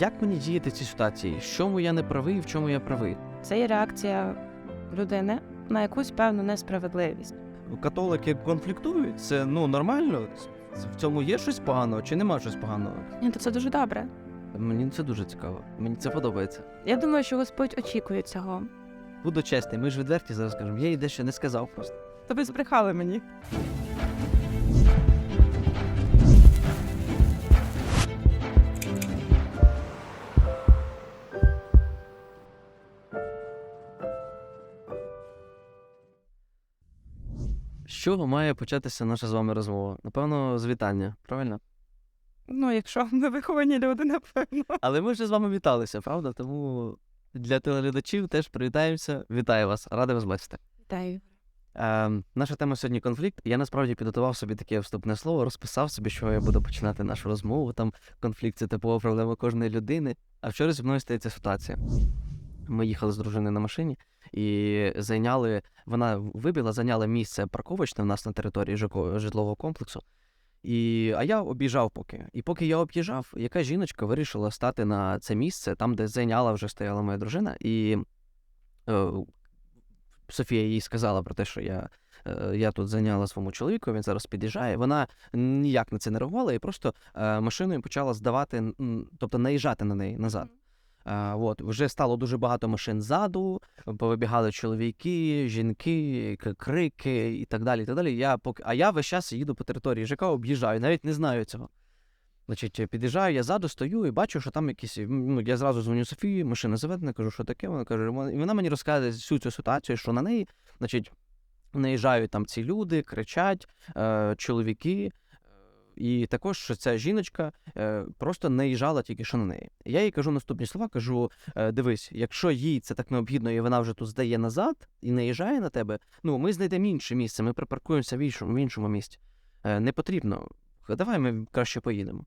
Як мені діяти в цій ситуації? В чому я не правий, в чому я правий? Це є реакція людини на якусь певну несправедливість. Католики конфліктують, це ну нормально. В цьому є щось поганого чи нема щось поганого? Ні, то це дуже добре. Мені це дуже цікаво. Мені це подобається. Я думаю, що Господь очікує цього. Буду чесний, ми ж відверті зараз кажемо. Я їй дещо не сказав просто. То ви збрехали мені. Чого має початися наша з вами розмова? Напевно, з вітання, правильно? Ну, якщо ми виховані люди, напевно. Але ми вже з вами віталися, правда? Тому для телеглядачів теж привітаємося. Вітаю вас, радий вас бачити. Вітаю. Е, наша тема сьогодні конфлікт. Я насправді підготував собі таке вступне слово, розписав собі, що я буду починати нашу розмову. Там конфлікт це типова проблема кожної людини. А вчора зі мною стається ситуація. Ми їхали з дружиною на машині і зайняли. Вона вибігла, зайняла місце парковочне в нас на території житлового комплексу. І, а я об'їжджав поки. І поки я об'їжджав, яка жіночка вирішила стати на це місце, там, де зайняла вже стояла моя дружина. І е, Софія їй сказала про те, що я, е, я тут зайняла своєму чоловіку, він зараз під'їжджає. Вона ніяк на це не реагувала і просто е, машиною почала здавати, тобто наїжджати на неї назад. От, вже стало дуже багато машин ззаду, повибігали чоловіки, жінки, крики і так далі. І так далі. Я поки... А я весь час їду по території ЖК, об'їжджаю, навіть не знаю цього. Значить, під'їжджаю, я ззаду стою і бачу, що там якісь. Ну, я зразу дзвоню Софії, машина заведена, кажу, що таке. Вона каже, і вона мені розказує всю цю ситуацію, що на неї, значить, наїжджають там ці люди, кричать, е, чоловіки. І також що ця жіночка е, просто наїжджала тільки що на неї. Я їй кажу наступні слова: кажу: е, дивись, якщо їй це так необхідно, і вона вже тут здає назад і наїжджає на тебе, ну ми знайдемо інше місце, ми припаркуємося в іншому, в іншому місці. Е, не потрібно. Давай ми краще поїдемо.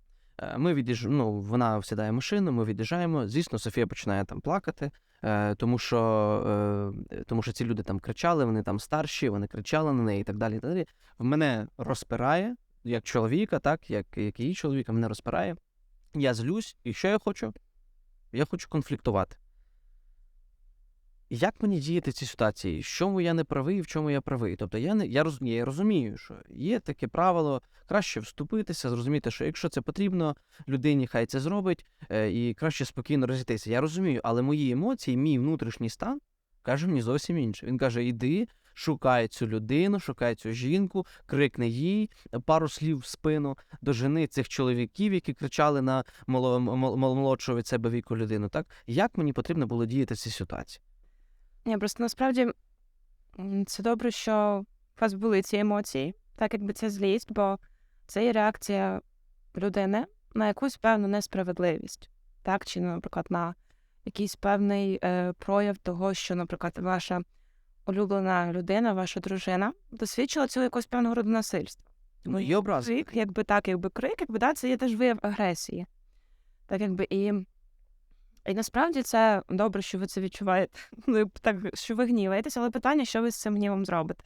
Ми від'їж... ну, вона сідає машину, ми від'їжджаємо. Звісно, Софія починає там плакати, тому що, тому що ці люди там кричали, вони там старші, вони кричали на неї і так далі. І так далі. В мене розпирає, як чоловіка, так, як, як її чоловіка, мене розпирає. Я злюсь, і що я хочу? Я хочу конфліктувати. Як мені діяти в цій ситуації? В чому я не правий, в чому я правий? Тобто я не я, роз, я розумію, що є таке правило, краще вступитися, зрозуміти, що якщо це потрібно, людині хай це зробить, е, і краще спокійно розійтися. Я розумію, але мої емоції, мій внутрішній стан каже мені зовсім інше. Він каже: іди, шукай цю людину, шукай цю жінку, крикни їй пару слів в спину, дожени цих чоловіків, які кричали на моло- мол- мол- молодшого від себе віку людину. Так як мені потрібно було діяти в цій ситуації? Ні, просто насправді це добре, що у вас були ці емоції, так якби це злість, бо це є реакція людини на якусь певну несправедливість, так, чи, наприклад, на якийсь певний е, прояв того, що, наприклад, ваша улюблена людина, ваша дружина досвідчила цього якогось певного роду насильства. Ну, є образи. Крик, якби так, якби крик, якби да, це є теж вияв агресії. Так, якби і. І насправді це добре, що ви це відчуваєте. Ну, так, що ви гніваєтесь, але питання, що ви з цим гнівом зробите.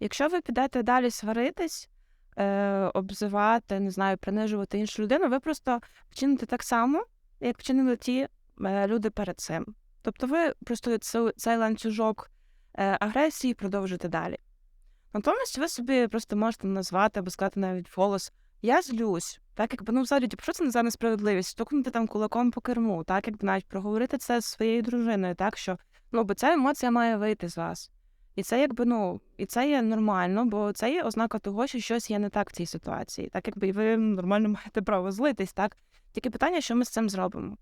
Якщо ви підете далі сваритись, е, обзивати, не знаю, принижувати іншу людину, ви просто вчините так само, як вчинили ті е, люди перед цим. Тобто ви просто цей ланцюжок агресії продовжите далі. Натомість ви собі просто можете назвати або сказати навіть голос Я злюсь. Так, якби ну взагалі, типу, що це за несправедливість? Стукнути там кулаком по керму, так, якби навіть проговорити це з своєю дружиною, так що ну, бо ця емоція має вийти з вас. І це якби ну, і це є нормально, бо це є ознака того, що щось є не так в цій ситуації. Так, якби ви нормально маєте право злитись, так? Тільки питання, що ми з цим зробимо.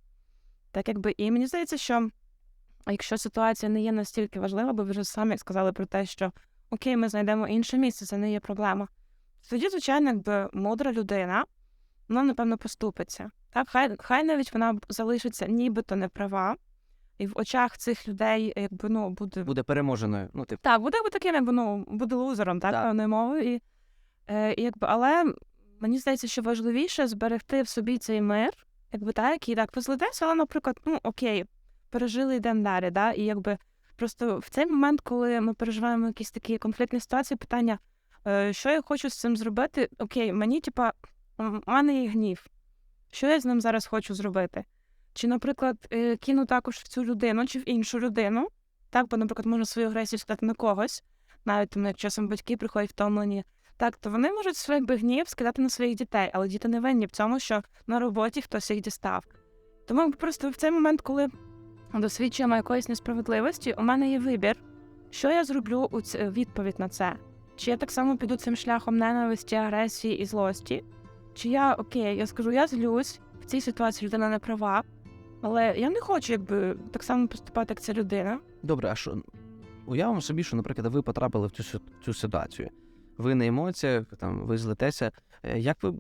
Так, якби, і мені здається, що якщо ситуація не є настільки важлива, бо ви вже самі сказали про те, що окей, ми знайдемо інше місце, це не є проблема. Тоді, звичайно, якби мудра людина, вона, напевно, поступиться. Так, хай, хай навіть вона залишиться нібито не права, і в очах цих людей, якби ну, буде. Буде переможеною. Ну, типу, Так, буде таким, якби ну, буде лузером, так, Так. певною мовою. І, е, якби, але мені здається, що важливіше зберегти в собі цей мир, якби так, який так позлитеся, але, наприклад, ну окей, пережили йдемо далі. Да? І якби просто в цей момент, коли ми переживаємо якісь такі конфліктні ситуації, питання, е, що я хочу з цим зробити? Окей, мені, типа, мене є гнів. Що я з ним зараз хочу зробити? Чи, наприклад, е, кину також в цю людину чи в іншу людину. Так, бо, наприклад, можна свою агресію скидати на когось, навіть як часом батьки приходять втомлені. Так, то вони можуть свій гнів скидати на своїх дітей, але діти не винні в цьому, що на роботі хтось їх дістав. Тому просто в цей момент, коли досвідчуємо якоїсь несправедливості, у мене є вибір, що я зроблю у ц- відповідь на це. Чи я так само піду цим шляхом ненависті, агресії і злості, чи я окей, я скажу, я злюсь, в цій ситуації людина не права, але я не хочу якби так само поступати, як ця людина. Добре, а що уявимо собі, що, наприклад, ви потрапили в цю, цю ситуацію. Ви на емоціях, там, ви злетеся. Е, Як ви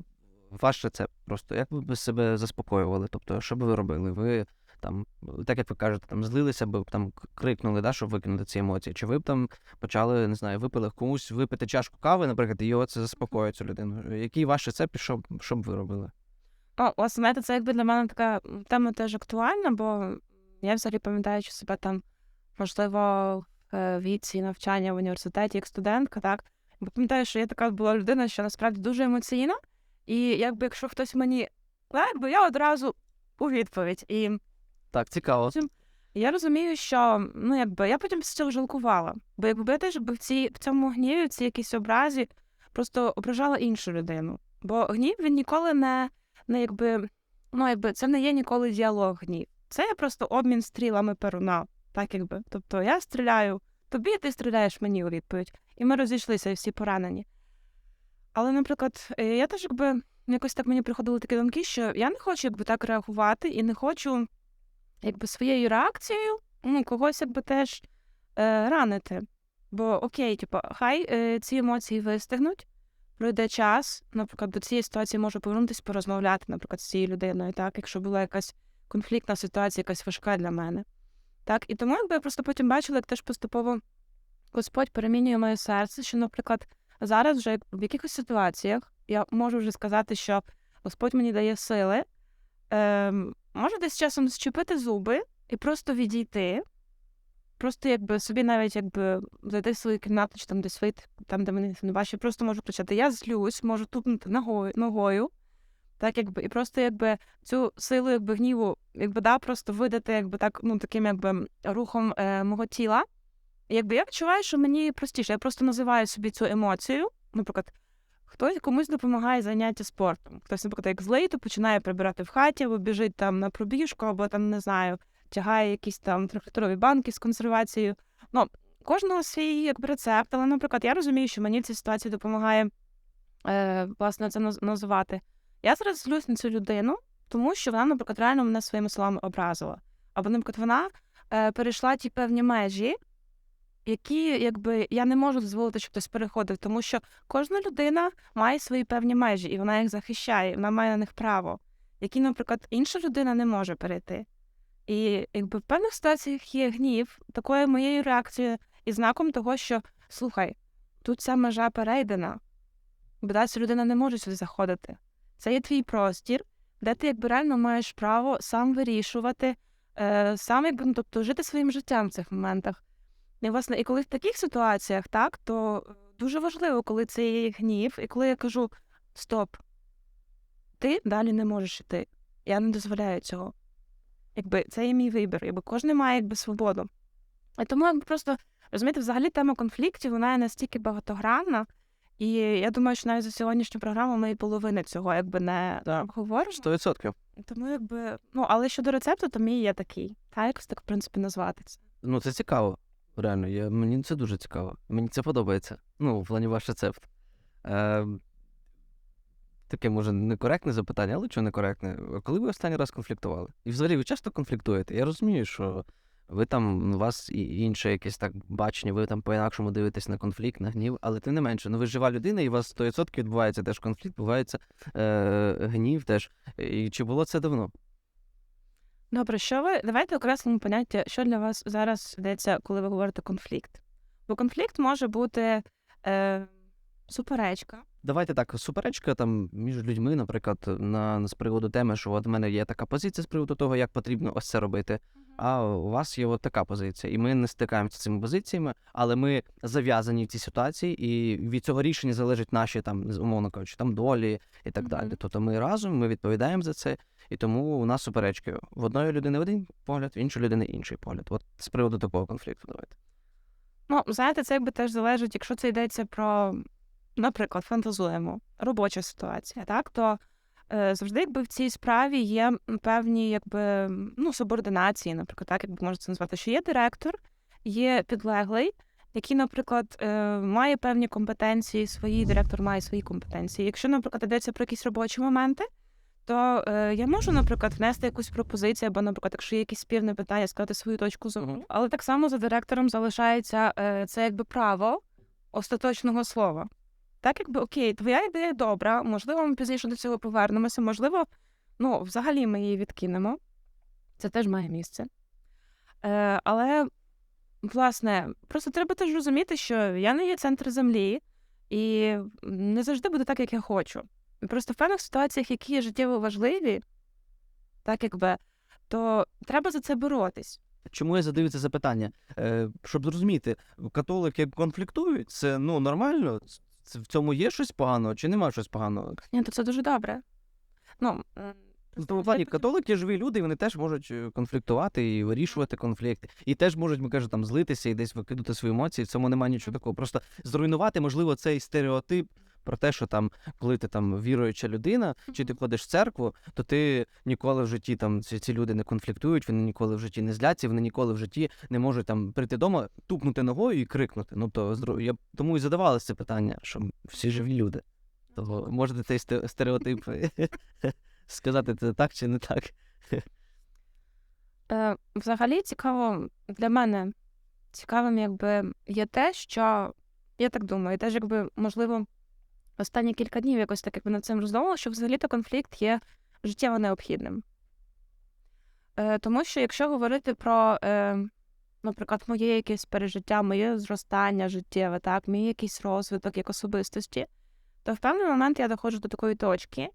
ваш рецепт просто, як ви себе заспокоювали? Тобто, що б ви робили? Ви там, так як ви кажете, там злилися б там крикнули, да, щоб викинути ці емоції? Чи ви б там почали, не знаю, випили комусь випити чашку кави, наприклад, і його це заспокоїть цю людину? Який ваш рецепт що, що б ви робили? Власне, знаєте, це якби для мене така тема теж актуальна, бо я взагалі пам'ятаючи себе там, можливо, в е, віці навчання в університеті як студентка, так. Бо пам'ятаю, що я така була людина, що насправді дуже емоційна, і якби якщо хтось мені так, бо я одразу у відповідь. І Так, цікаво. я розумію, що ну якби я потім після цього жалкувала. Бо якби я теж в цій в цьому гніві, в цій якійсь образі просто ображала іншу людину. Бо гнів він ніколи не, не якби, ну якби це не є ніколи діалог гнів. Це є просто обмін стрілами перуна. Так якби. Тобто я стріляю тобі, ти стріляєш мені у відповідь. І ми розійшлися всі поранені. Але, наприклад, е, я теж якби якось так мені приходили такі думки, що я не хочу якби так реагувати і не хочу якби своєю реакцією ну, когось якби теж е, ранити. Бо окей, типу, хай е, ці емоції вистигнуть, пройде час, наприклад, до цієї ситуації можу повернутися, порозмовляти, наприклад, з цією людиною, так, якщо була якась конфліктна ситуація, якась важка для мене. Так, і тому якби я просто потім бачила, як теж поступово Господь перемінює моє серце, що, наприклад, зараз вже в якихось ситуаціях я можу вже сказати, що Господь мені дає сили, ем, може десь часом зчепити зуби і просто відійти. Просто якби собі навіть якби зайти в свою кімнату чи там десь вийти, там, де мене не бачить, просто можу кричати, я злюсь, можу тупнути ногою, ногою. Так, якби, і просто якби цю силу якби, гніву, якби да, просто видати якби так, ну, таким якби рухом е, мого тіла. Якби я відчуваю, що мені простіше. Я просто називаю собі цю емоцію. Наприклад, хтось комусь допомагає заняття спортом. Хтось, наприклад, як злий, то починає прибирати в хаті, або біжить там на пробіжку, або там не знаю, тягає якісь там трьохлітрові банки з консервацією. Ну, кожного свій якби рецепт, але, наприклад, я розумію, що мені в цій ситуації допомагає е, власне це називати. Я зараз злюсь на цю людину, тому що вона, наприклад, реально мене своїми словами образила. Або, наприклад, вона е, перейшла ті певні межі, які якби я не можу дозволити, щоб хтось переходив, тому що кожна людина має свої певні межі, і вона їх захищає, вона має на них право, які, наприклад, інша людина не може перейти. І якби в певних ситуаціях є гнів, такою моєю реакцією і знаком того, що слухай, тут ця межа перейдена, бо да, людина не може сюди заходити. Це є твій простір, де ти якби реально маєш право сам вирішувати, е, сам якби ну, тобто жити своїм життям в цих моментах. І, власне, і коли в таких ситуаціях, так, то е, дуже важливо, коли це є гнів, і коли я кажу: стоп, ти далі не можеш йти. Я не дозволяю цього. Якби це є мій вибір, якби кожен має якби свободу. І тому якби просто розумієте, взагалі тема конфліктів вона є настільки багатогранна, і я думаю, що навіть за сьогоднішню програму ми і половини цього якби не говоримо. 100%. Тому якби ну, але щодо рецепту, то мій є такий. Та якось так, в принципі, назвати це. Ну, це цікаво. Реально, я, мені це дуже цікаво. Мені це подобається. Ну, в плані ваш рецепт. Е, таке, може, некоректне запитання, але чого некоректне? Коли ви останній раз конфліктували? І взагалі ви часто конфліктуєте? Я розумію, що ви там, у вас і інше якесь так бачення, ви там по-інакшому дивитесь на конфлікт, на гнів, але тим не менше, ну ви жива людина, і у вас 100% відбувається теж конфлікт, відбувається е, гнів теж. І чи було це давно? Добре, що ви давайте окреслимо поняття, що для вас зараз йдеться, коли ви говорите конфлікт. Бо конфлікт може бути е, суперечка. Давайте так, суперечка там між людьми, наприклад, на, з приводу теми, що от в мене є така позиція з приводу того, як потрібно ось це робити. А у вас є от така позиція. І ми не стикаємося з цими позиціями, але ми зав'язані в цій ситуації, і від цього рішення залежать наші там, умовно кажучи, там долі і так далі. Тобто ми разом, ми відповідаємо за це, і тому у нас суперечки. В одної людини один погляд, в іншої людини інший погляд. От з приводу такого конфлікту давайте. Ну, знаєте, це якби теж залежить, якщо це йдеться про, наприклад, фантазуємо, робоча ситуація, так, то завжди якби в цій справі є певні якби, ну, субординації, наприклад, так, як можна це назвати, що є директор, є підлеглий, який, наприклад, е, має певні компетенції свої, директор має свої компетенції. Якщо, наприклад, йдеться про якісь робочі моменти, то е, я можу, наприклад, внести якусь пропозицію, або, наприклад, якщо є якісь спірне питання, сказати свою точку зору. Але так само за директором залишається е, це якби право остаточного слова. Так, якби окей, твоя ідея добра, можливо, ми пізніше до цього повернемося, можливо, ну, взагалі ми її відкинемо. Це теж має місце. Е, але, власне, просто треба теж розуміти, що я не є центр землі, і не завжди буде так, як я хочу. Просто в певних ситуаціях, які є життєво важливі, так якби, то треба за це боротись. Чому я задаю це запитання? Е, щоб зрозуміти, католики конфліктують, це ну нормально? Це в цьому є щось поганого чи немає щось поганого? Ні, то це дуже добре. Ну, В тому плані католики живі люди, і вони теж можуть е, конфліктувати і вирішувати конфлікти. І теж можуть, ми кажемо, там злитися і десь викидати свої емоції. В цьому немає нічого такого. Просто зруйнувати, можливо, цей стереотип про те, що там, коли ти там віруюча людина, чи ти ходиш в церкву, то ти ніколи в житті там ці, ці люди не конфліктують, вони ніколи в житті не зляться, вони ніколи в житті не можуть там прийти вдома, тупнути ногою і крикнути. Ну то я тому і задавалося це питання, що всі живі люди. То можете цей стереотип сказати, це так чи не так. Е, взагалі цікаво для мене цікавим, якби є те, що я так думаю, теж якби можливо останні кілька днів якось так якби над цим роздумувала, що взагалі-то конфлікт є життєво необхідним. Е, тому що якщо говорити про, е, наприклад, моє якесь пережиття, моє зростання життєве, так, мій якийсь розвиток як особистості, то в певний момент я доходжу до такої точки,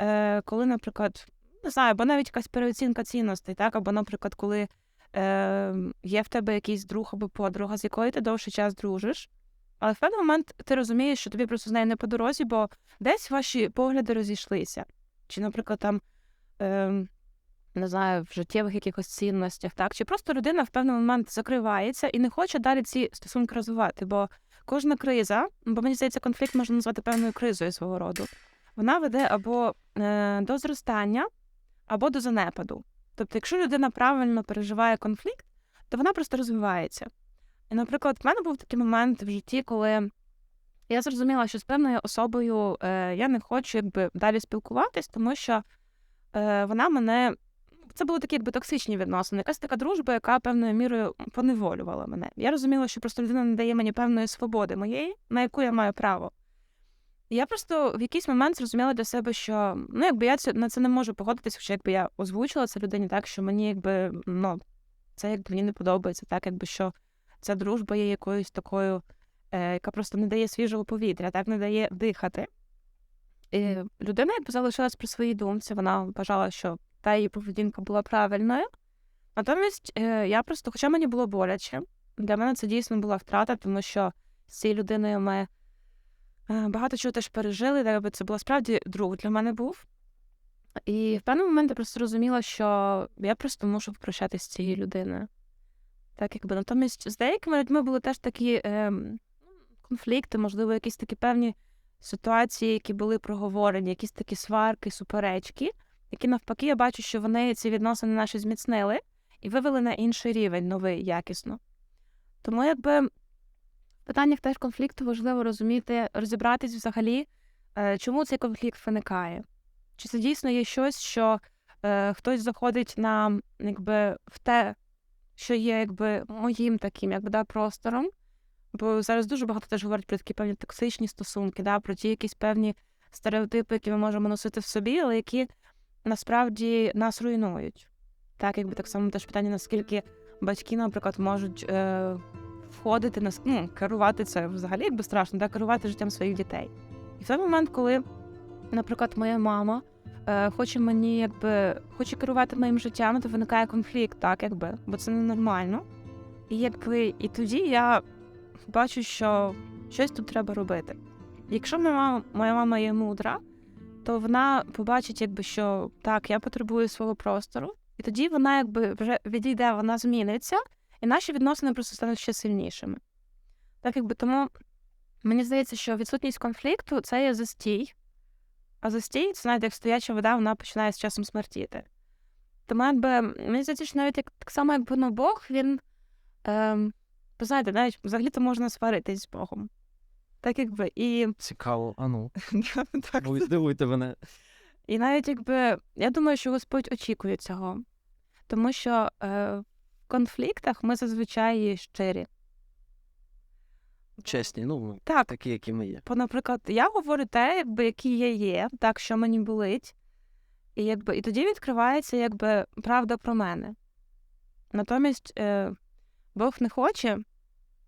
е, коли, наприклад, не знаю, або навіть якась переоцінка цінностей, так, або, наприклад, коли е, є в тебе якийсь друг або подруга, з якою ти довший час дружиш, але в певний момент ти розумієш, що тобі просто з нею не по дорозі, бо десь ваші погляди розійшлися. Чи, наприклад, там. Е, не знаю, в життєвих якихось цінностях, так? Чи просто людина в певний момент закривається і не хоче далі ці стосунки розвивати. Бо кожна криза, бо мені здається, конфлікт можна назвати певною кризою свого роду, вона веде або е, до зростання, або до занепаду. Тобто, якщо людина правильно переживає конфлікт, то вона просто розвивається. Наприклад, в мене був такий момент в житті, коли я зрозуміла, що з певною особою е, я не хочу якби далі спілкуватись, тому що е, вона мене. Це були такі якби токсичні відносини, якась така дружба, яка певною мірою поневолювала мене. Я розуміла, що просто людина не дає мені певної свободи моєї, на яку я маю право. Я просто в якийсь момент зрозуміла для себе, що ну, якби я на це не можу погодитися, що якби я озвучила це людині так, що мені якби ну, це якби мені не подобається, так, якби що ця дружба є якоюсь такою, е, яка просто не дає свіжого повітря, так не дає дихати. І людина залишилась при своїй думці, вона вважала, що та її поведінка була правильною. Натомість е, я просто, хоча мені було боляче, для мене це дійсно була втрата, тому що з цією людиною ми е, багато чого теж пережили, якби це була справді друг для мене був. І в певний момент я просто розуміла, що я просто мушу прощатися з цією людиною. Так, якби натомість з деякими людьми були теж такі е, конфлікти, можливо, якісь такі певні ситуації, які були проговорені, якісь такі сварки, суперечки, які навпаки, я бачу, що вони ці відносини наші зміцнили і вивели на інший рівень, новий, якісно. Тому якби в питаннях теж конфлікту важливо розуміти, розібратись взагалі, е, чому цей конфлікт виникає. Чи це дійсно є щось, що е, хтось заходить на якби, в те, що є якби, моїм таким якби, да, простором. Бо зараз дуже багато теж говорять про такі певні токсичні стосунки, да, про ті якісь певні стереотипи, які ми можемо носити в собі, але які насправді нас руйнують. Так, якби так само теж питання, наскільки батьки, наприклад, можуть е, входити на ну, керувати це взагалі якби страшно, да, керувати життям своїх дітей. І в той момент, коли, наприклад, моя мама хоче мені, якби хоче керувати моїм життям, то виникає конфлікт, так якби, бо це ненормально. І якби і тоді я бачу, що щось тут треба робити. Якщо моя мама, моя мама є мудра, то вона побачить, якби що так, я потребую свого простору, і тоді вона якби вже відійде, вона зміниться, і наші відносини просто стануть ще сильнішими. Так якби тому мені здається, що відсутність конфлікту це є застій, а застій, це знаєте, як стояча вода, вона починає з часом смертіти. Тому якби мені здається, що навіть як так само, якби ну, Бог, він. Ем, ви знаєте, навіть взагалі-то можна сваритись з Богом. Так якби і Цікаво, а ну. так, Ви здивуйте мене. і навіть якби я думаю, що Господь очікує цього, тому що е, в конфліктах ми зазвичай щирі. Чесні, ну, Так, такі, які ми є. бо, наприклад, я говорю те, якби який я є, так що мені болить, і якби і тоді відкривається якби правда про мене. Натомість е, Бог не хоче,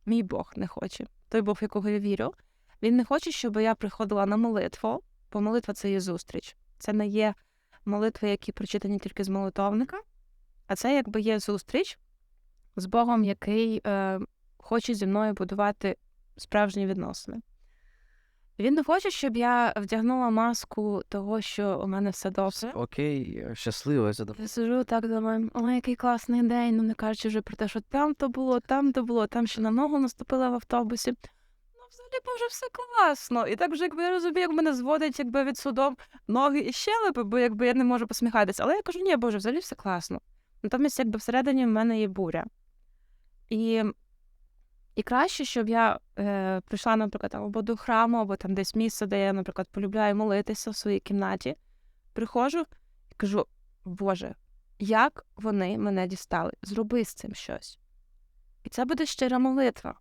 мій Бог не хоче, той Бог, в якого я вірю, він не хоче, щоб я приходила на молитву, бо молитва це є зустріч. Це не є молитви, які прочитані тільки з молитовника, а це якби є зустріч з Богом, який е, хоче зі мною будувати справжні відносини. Він не хоче, щоб я вдягнула маску того, що у мене все добре. Окей, щасливо, я. Сижу так думаю, ой, який класний день, ну не кажучи вже про те, що там то було, там то було, там ще на ногу наступила в автобусі. Ну, взагалі, боже, все класно. І так вже якби я розумію, як мене зводить якби від судом ноги і щелепи, бо якби я не можу посміхатися. Але я кажу, ні, боже, взагалі все класно. Натомість, якби всередині в мене є буря. І, і краще, щоб я е, прийшла, наприклад, або до храму, або там десь місце, де я, наприклад, полюбляю молитися в своїй кімнаті. Приходжу і кажу: Боже, як вони мене дістали? Зроби з цим щось. І це буде щира молитва.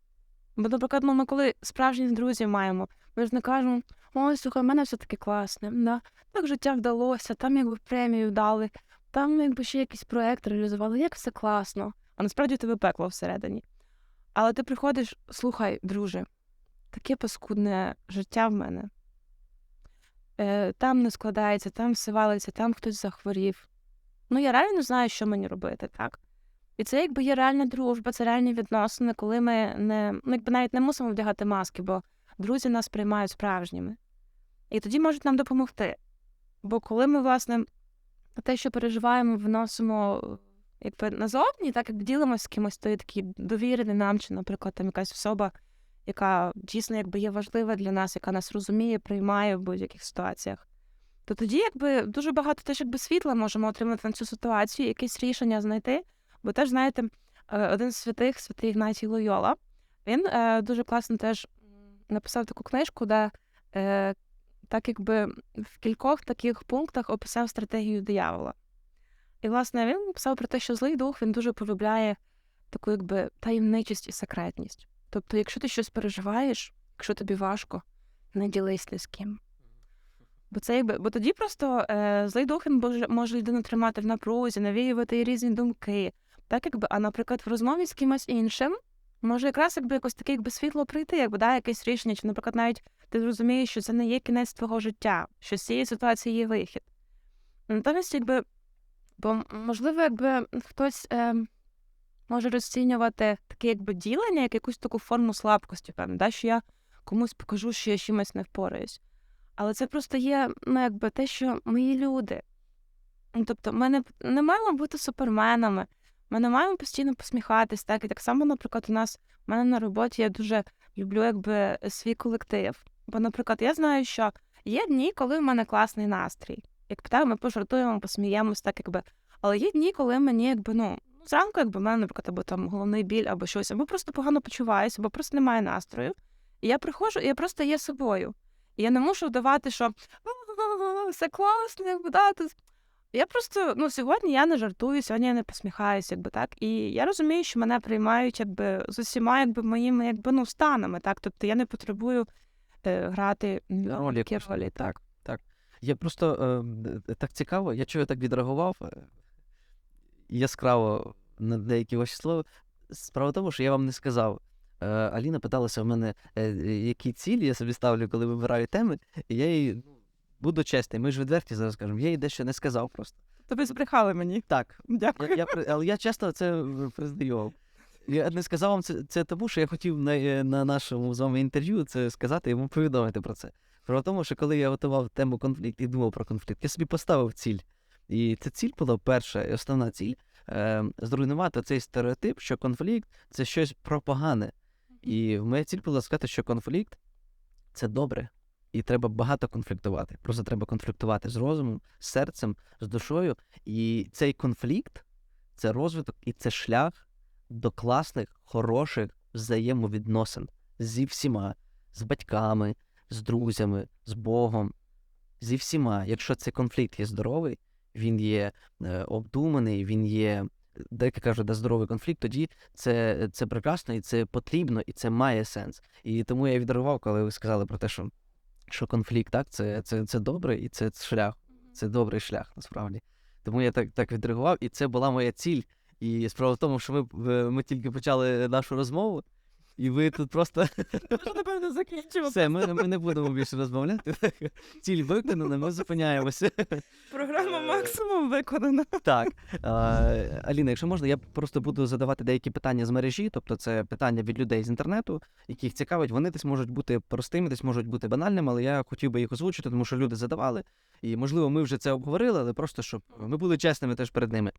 Бо, наприклад, ну, ми коли справжніх друзів маємо, ми ж не кажемо, ой, слухай, в мене все таки класне, да? так життя вдалося, там якби премію дали, там якби ще якийсь проект реалізували, як все класно. А насправді тебе пекло всередині. Але ти приходиш, слухай, друже, таке паскудне життя в мене. Е, там не складається, там все валиться, там хтось захворів. Ну, я реально знаю, що мені робити, так? І це якби є реальна дружба, це реальні відносини, коли ми не, ну, якби навіть не мусимо вдягати маски, бо друзі нас приймають справжніми. І тоді можуть нам допомогти. Бо коли ми, власне, те, що переживаємо, виносимо якби назовні, так як ділимося з кимось, то є такий довірений нам, чи, наприклад, там якась особа, яка дійсно якби є важлива для нас, яка нас розуміє, приймає в будь-яких ситуаціях. То тоді, якби дуже багато теж якби світла можемо отримати на цю ситуацію, якесь рішення знайти. Бо теж, знаєте, е, один з святих, святий Ігнатій Лойола, він е, дуже класно теж написав таку книжку, де е, так якби в кількох таких пунктах описав стратегію диявола. І, власне, він писав про те, що злий дух він дуже полюбляє таку якби таємничість і секретність. Тобто, якщо ти щось переживаєш, якщо тобі важко, не ділись ні з ким. Бо це якби, бо тоді просто е, злий дух він може, може людину тримати в напрузі, навіювати їй різні думки. Так, якби, а наприклад, в розмові з кимось іншим може якраз якби якось таке якби світло прийти, якби да, якесь рішення, чи, наприклад, навіть ти зрозумієш, що це не є кінець твого життя, що з цієї ситуації є вихід. Натомість, якби, бо можливо, якби хтось е, може розцінювати таке якби ділення, як якусь таку форму слабкості, певно, да, що я комусь покажу, що я чимось не впораюсь. Але це просто є ну, якби те, що є люди. Ну, Тобто, ми не, не маємо бути суперменами, ми не маємо постійно посміхатись. Так? І так само, наприклад, у нас у мене на роботі я дуже люблю якби, свій колектив. Бо, наприклад, я знаю, що є дні, коли в мене класний настрій. Як питаю, ми пожартуємо, посміємось, так якби. Але є дні, коли мені якби, ну, зранку, якби в мене, наприклад, або там головний біль, або щось, або просто погано почуваюся, або просто немає настрою. І я приходжу, і я просто є собою. І я не мушу вдавати, що все класно, якби да. Ти... Я просто ну сьогодні я не жартую, сьогодні я не посміхаюся, якби так. І я розумію, що мене приймають якби з усіма якби моїми якби ну станами, так. Тобто я не потребую е, грати ролі. Так. Я просто е, так цікаво, я чого так відреагував е, яскраво на деякі ваші слова. Справа в тому, що я вам не сказав. Е, Аліна питалася в мене, е, які цілі я собі ставлю, коли вибираю теми, і я їй ну, буду чесний, ми ж відверті зараз кажемо. Я їй дещо не сказав просто. То ви збрехали мені. Так, Дякую. я, я, але я часто це е, признаю. Я не сказав вам це, це тому, що я хотів на, е, на нашому з вами інтерв'ю це сказати і йому повідомити про це. Про тому, що коли я готував тему конфлікт і думав про конфлікт, я собі поставив ціль. І ця ціль була перша і основна ціль е, зруйнувати цей стереотип, що конфлікт це щось про погане. І моя ціль була сказати, що конфлікт це добре. І треба багато конфліктувати. Просто треба конфліктувати з розумом, з серцем, з душою. І цей конфлікт це розвиток і це шлях до класних, хороших взаємовідносин зі всіма, з батьками, з друзями, з Богом, зі всіма. Якщо цей конфлікт є здоровий, він є е, обдуманий, він є, деякі кажуть, да, здоровий конфлікт, тоді це, це прекрасно і це потрібно, і це має сенс. І тому я відреагував, коли ви сказали про те, що, що конфлікт, так, це, це, це добре, і це шлях, це добрий шлях насправді. Тому я так, так відреагував, і це була моя ціль. І справа в тому, що ми, ми тільки почали нашу розмову, і ви тут просто напевно, закінчимо. все, ми, ми не будемо більше розмовляти. Ціль виконана, ми зупиняємося. Програма максимум виконана. Так. А, Аліна, якщо можна, я просто буду задавати деякі питання з мережі, тобто це питання від людей з інтернету, яких цікавить. Вони десь можуть бути простими, десь можуть бути банальними, але я хотів би їх озвучити, тому що люди задавали. І можливо, ми вже це обговорили, але просто щоб ми були чесними теж перед ними.